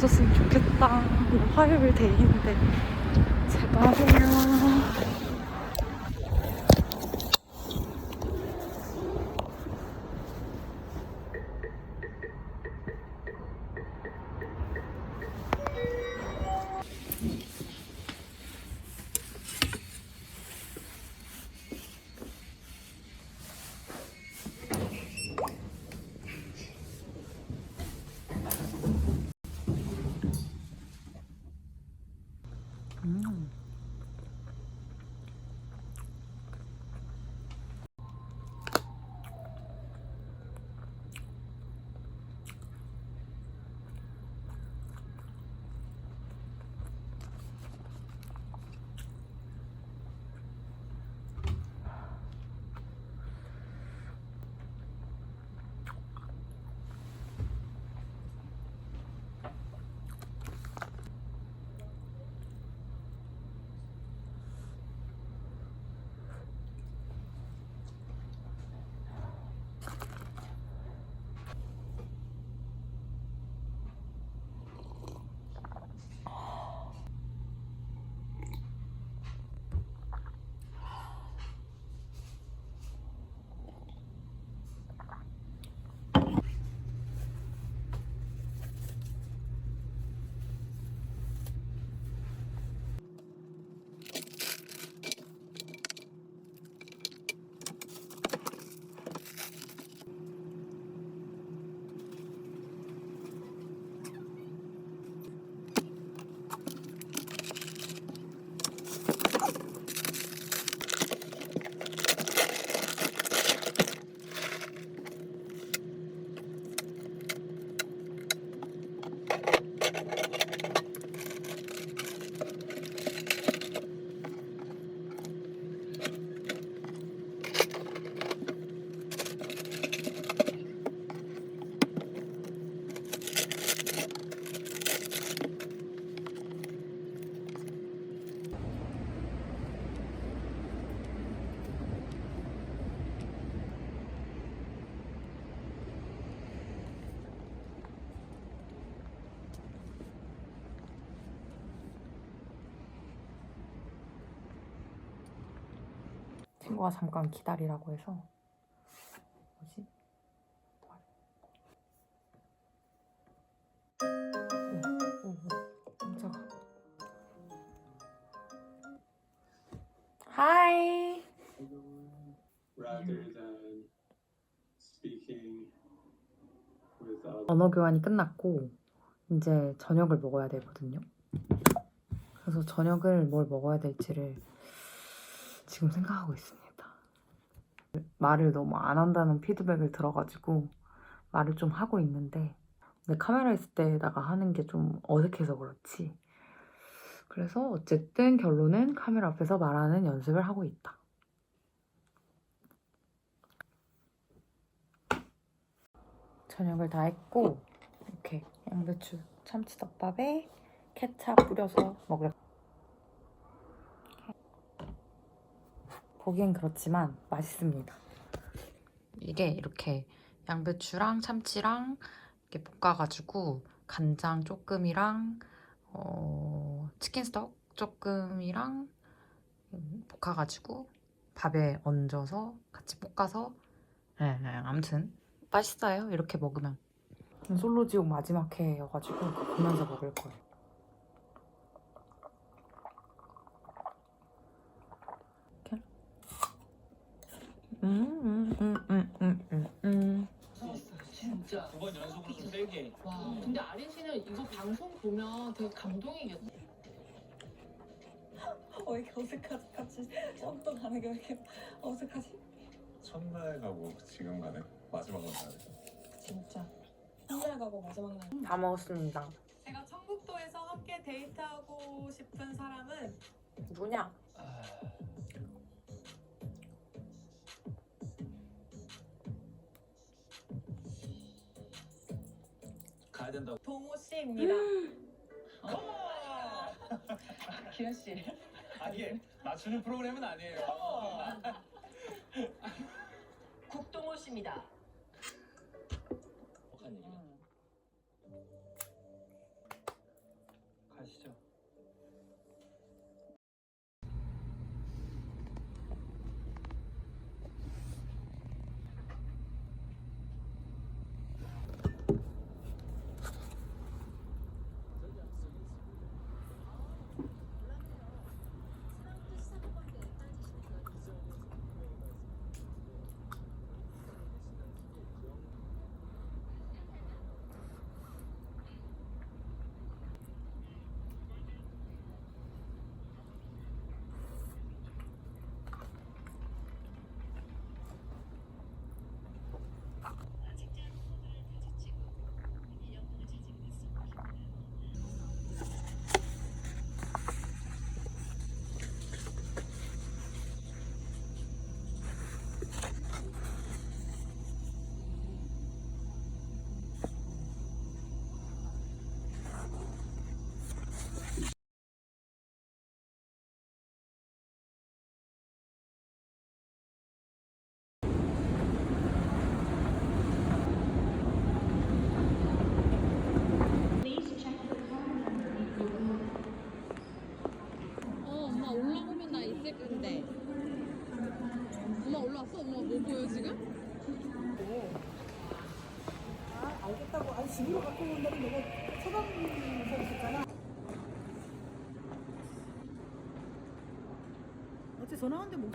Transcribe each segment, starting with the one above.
없었으면 좋겠다. 오늘 화요일 데이인데 제발이 친구가 잠깐 기다리라고 해서 뭐지? 하이. uh, 언어 교환이 끝났고 이제 저녁을 먹어야 되거든요. 그래서 저녁을 뭘 먹어야 될지를 지금 생각하고 있습니다. 말을 너무 안 한다는 피드백을 들어가지고 말을 좀 하고 있는데 근데 카메라 있을 때다가 하는 게 좀 어색해서 그렇지. 그래서 어쨌든 결론은 카메라 앞에서 말하는 연습을 하고 있다. 저녁을 다 했고 이렇게 양배추 참치덮밥에 케찹 뿌려서 먹을 보기엔 그렇지만 맛있습니다. 이게 이렇게 양배추랑 참치랑 이렇게 볶아가지고 간장 조금이랑 어, 치킨 스톡 조금이랑 음, 볶아가지고 밥에 얹어서 같이 볶아서 네, 네, 아무튼 맛있어요. 이렇게 먹으면. 솔로지옥 마지막 회여가지고 보면서 먹을 거예요. 이렇게. 음, 음, 음, 음, 음, 음, 음. 진짜. 두 번 연속으로 좀 세게. 와, 근데 아린 씨는 이거 방송 보면 되게 감동이겠다. 어, 왜 이렇게 어색하지? 같이 처음부터 가는 게 왜 이렇게 어색하지? 첫날 가고 지금 가네 마지막으로 가네 진짜. 한달 가고 마지막 날. 다 먹었습니다. 제가 청북도에서 함께 데이트하고 싶은 사람은 누구냐? 가야 된다고. 동호 씨입니다. 기현 씨. 아 이게 맞추는 프로그램은 아니에요. 국동호 씨입니다. 올라왔어? 엄마가 뭐 보여 지금? 아, 알겠다고. 아니, 집으로 갖고 온다고 내가 쳐다보면서 있었잖아. 어째 전화 왔는데 못.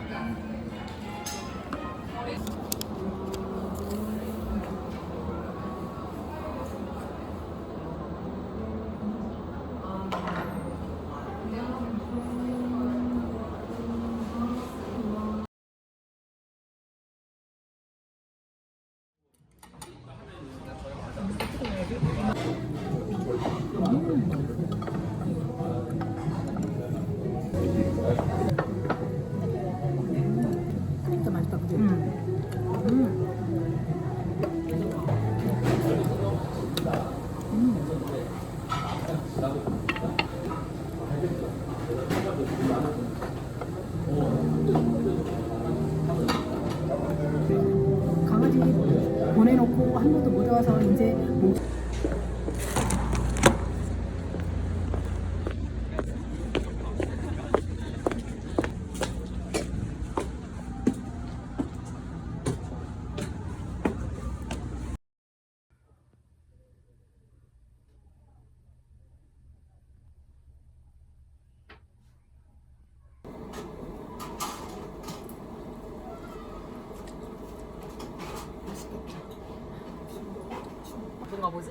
강아지 보내놓고 한 번도 못 와서 이제 뭐 뭔가 뭐지?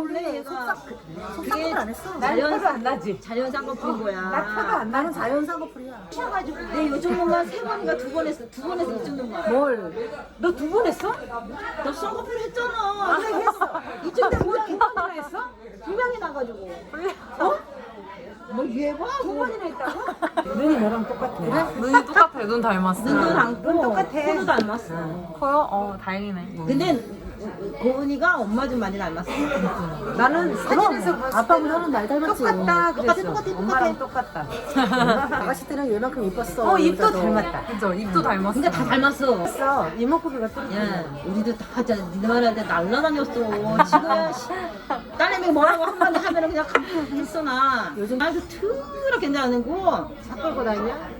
원래 얘가 그게 안 했어. 자연 안 나지 자연 쌍꺼풀인 거야 나 표가 안 나는 자연 쌍꺼풀이야. 치워가지고 내 요즘 뭔가 세 번인가 두 번 했어 두 번 해서 이 정도인가 뭘? 너 두 번 했어? 너 쌍꺼풀 했잖아 네 했어 이쯤 되면 두 번이나 했어? 두 명이 나가지고 어? 뭐 얘봐 두 번이나 했다고? 눈이 너랑 똑같아. 그래? 눈이 똑같아. 눈 닮았어. 눈도 닮고 똑같아. 코도 닮았어 커요? 어 다행이네. 근데 고은이가 엄마 좀 많이 닮았어 나는 사진에서 아빠보다는 날 닮았지. 똑같다 그랬어 똑같아, 똑같아, 엄마랑 똑같다. 아가씨 때는 얘만큼 이뻤어. 어 입도 여자도. 닮았다. 그죠? 입도 닮았어. 근데 다 닮았어 있어. 이목구비가 또. 야, 우리도 다 진짜 니네만한테 날라다녔어. 지금 씨, 딸내미 뭐라고 한마디 하면은 그냥 있어 나. 요즘 아주 트럭 괜찮고 차 끌고 다니냐?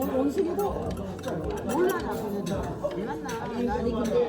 원숭이도 몰라 나 몰랐나? 아니 근데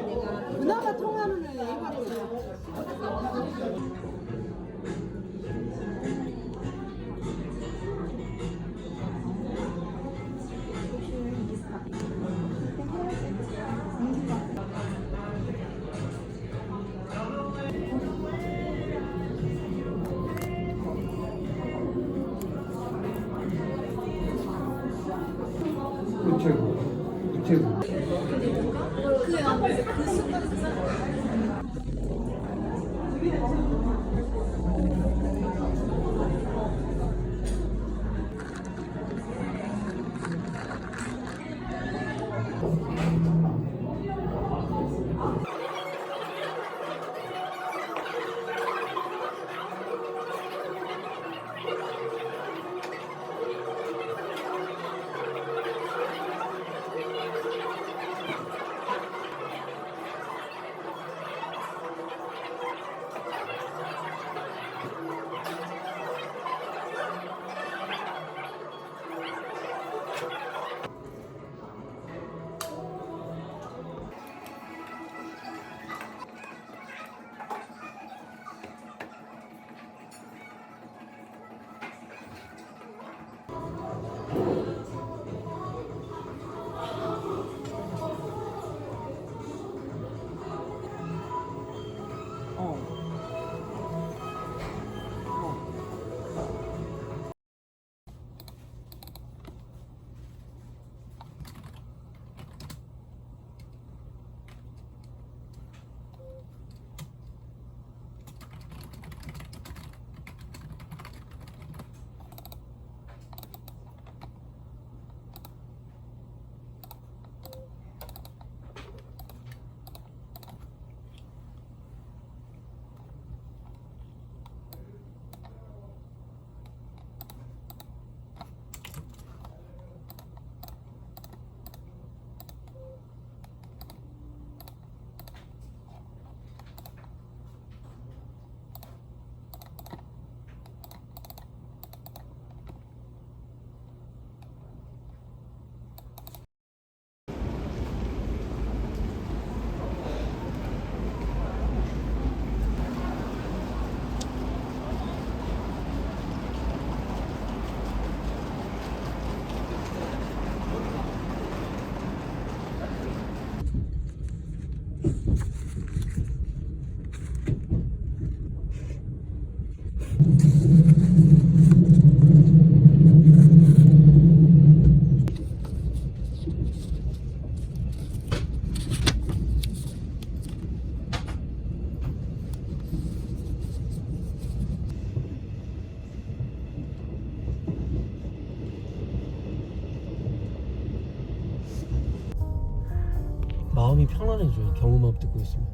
편안해져요. 경음악 듣고 있으면.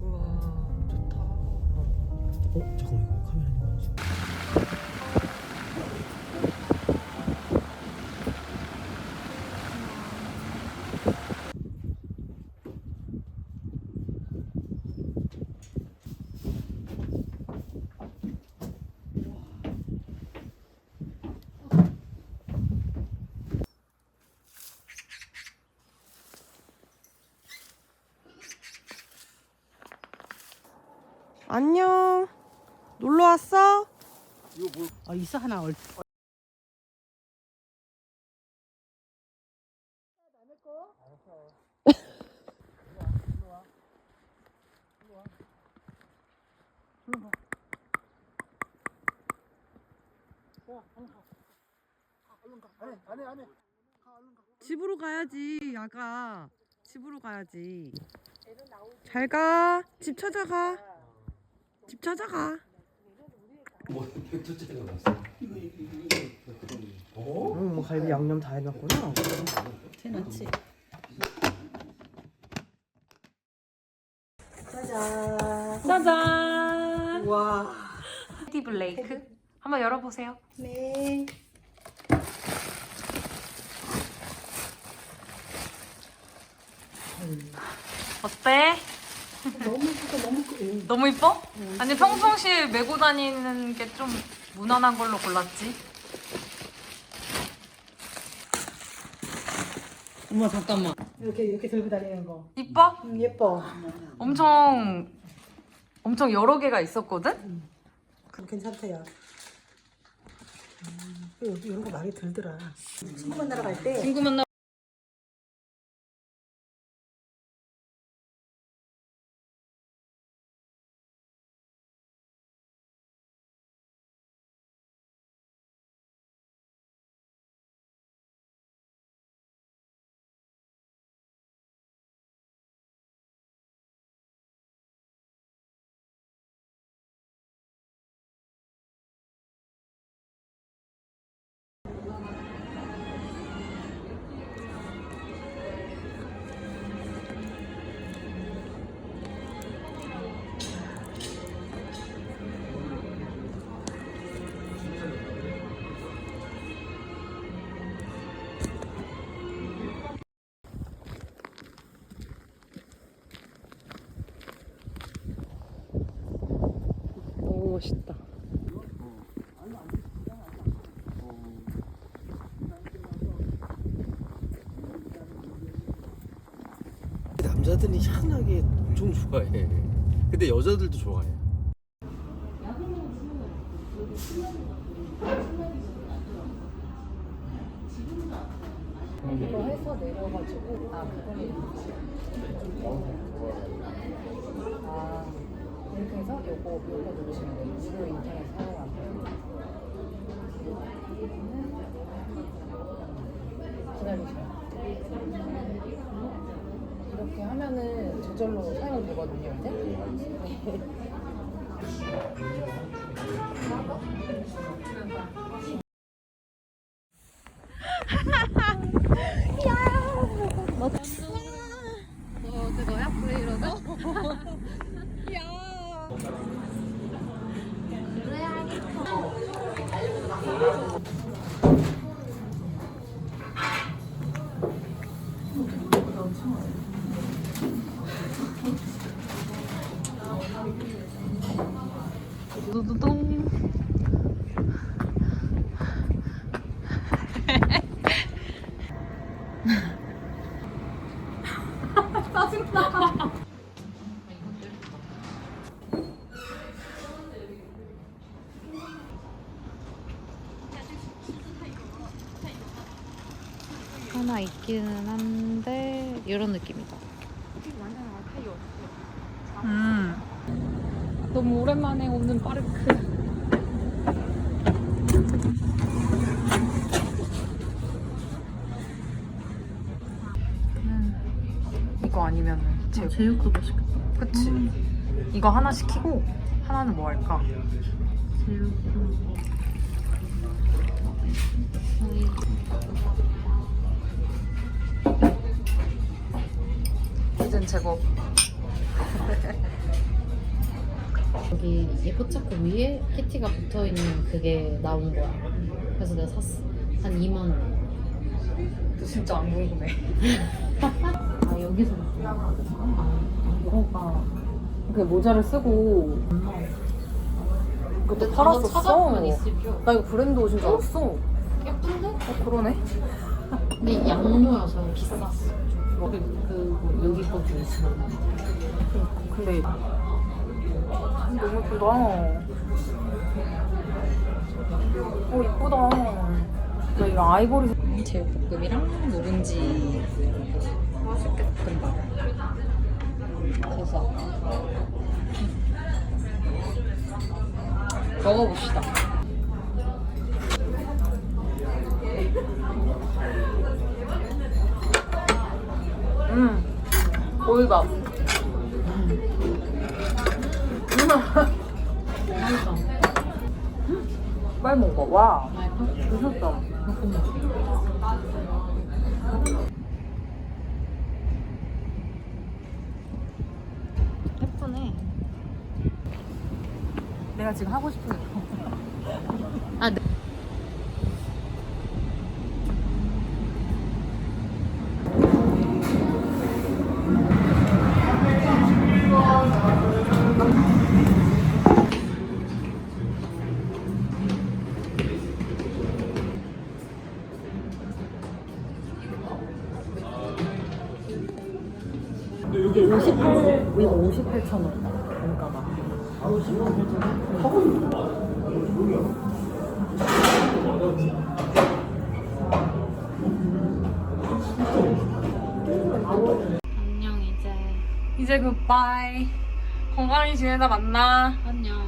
우와 좋다. 어 잠깐만 이거 카메라 있는 거 아니지? 안녕. 놀러 왔어? 어, 있어 하나 얼. 집으로 가야지, 야가. 집으로 가야지. 잘 가. 집 찾아가. 집 찾아가. 뭐 백두짜리가 났어. 응, 갈비 양념 다 해놨구나. 해놨지. 짜잔. 와. 스티브 레이크 한번 열어보세요. 네. 어때? 너무 예쁘고 너무 그- 너무 이뻐? 아니 평상시에 메고 다니는 게 좀 무난한 걸로 골랐지. 엄마 잠깐만. 이렇게 이렇게 들고 다니는 거. 이뻐? 음, 예뻐. 엄청 엄청 여러 개가 있었거든. 그럼 괜찮대요. 음, 이런 거 많이 들더라. 친구 만나러 갈 때. 친구 만나. 멋있다. 남자들이 희한하게 엄청 좋아해. 근데 여자들도 좋아해. 이거 해서 내려가지고 아 그거는 해서 요거 요거 누르시면 돼요. 무료 인터넷 사용하고 기다리셔요. 이렇게 하면은 저절로 사용되거든요, 이제. 두두둥. 있기는 한데 이런 느낌이다. 음. 너무 오랜만에 오는 파르크. 음, 이거 아니면 제육. 제육도 맛있겠다. 그치. 이거 하나 시키고 하나는 뭐 할까? 제육. 는 제법. 여기 이 포차코 위에 키티가 붙어 있는 그게 나온 거야. 그래서 내가 샀어. 한 2만 원. 진짜 안 궁금해. 아 여기서 뭐가 그 모자를 쓰고 찾아보면 팔았었어. 있을. 나 이거 브랜드 옷인 줄 알았어. 예쁜데? 어 그러네. 근데 양모여서 비쌌어. 그, 그 뭐, 여기 거 중에서. 근데 너무 예쁘다. 어 이쁘다. 나 이거 아이보리 제육볶음이랑 누룽지 맛있겠다. 금방. 그래서 먹어봅시다. 음 보이밥. 맛있어. 빨리 먹어. 와? 미쳤다. 예쁘네. 내가 지금 하고 싶은 거. 이제 굿바이. 건강히 지내다 만나. 안녕.